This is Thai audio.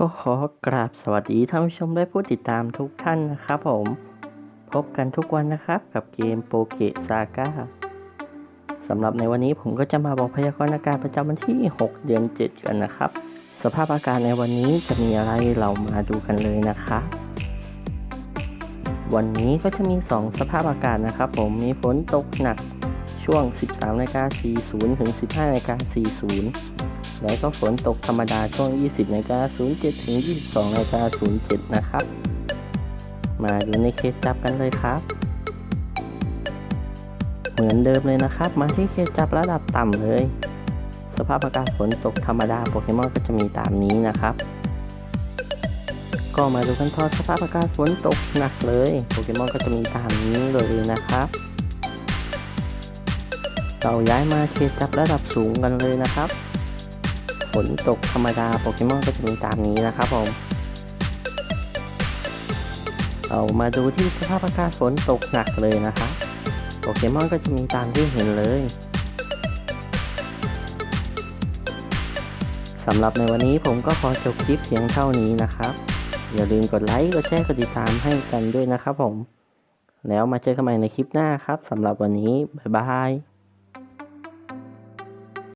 ก็ขอกราบสวัสดีท่านผู้ชมและผู้ติดตามทุกท่านนะครับผม พบกันทุกวันนะครับกับเกมโปเกซาก้าสำหรับในวันนี้ผมก็จะมาบอกพยากรณ์อากาศประจำวันที่ 6 เดือน 7 กันนะครับ สภาพอากาศในวันนี้จะมีอะไรเรามาดูกันเลยนะครับวันนี้ก็จะมี 2 สภาพอากาศนะครับ ผมมีฝนตกหนักช่วง 13นาฬิกา40 ถึง 15นาฬิกา40 แล้วก็ฝนตกธรรมดาช่วง 20นาฬิกา07ถึง 22นาฬิกา07 นะครับ มาดูในเคสจับกันเลยครับ เหมือนเดิมเลยนะครับ มาที่เคสจับระดับต่ำเลย สภาพอากาศฝนตกธรรมดาโปเกมอนก็จะมีตามนี้นะครับ ก็มาดูกันพอสภาพอากาศฝนตกหนักเลยโปเกมอนก็จะมีตามนี้เลยนะครับเราย้ายมาเคสจับระดับสูงกันเลยนะครับ นตกธรรมดาโปเกมอนก็จะมีตามนี้นะครับผม เรามาดูที่สภาพอากาศฝนตกหนักเลยนะครับโปเกมอนก็จะมีตามที่เห็นเลยสำหรับในวันนี้ผมก็ขอจบคลิปเพียงเท่านี้นะครับ อย่าลืมกดไลค์กดแชร์กดติดตามให้กันด้วยนะครับผม แล้วมาเจอกันใหม่ในคลิปหน้าครับสำหรับวันนี้ บ๊ายบาย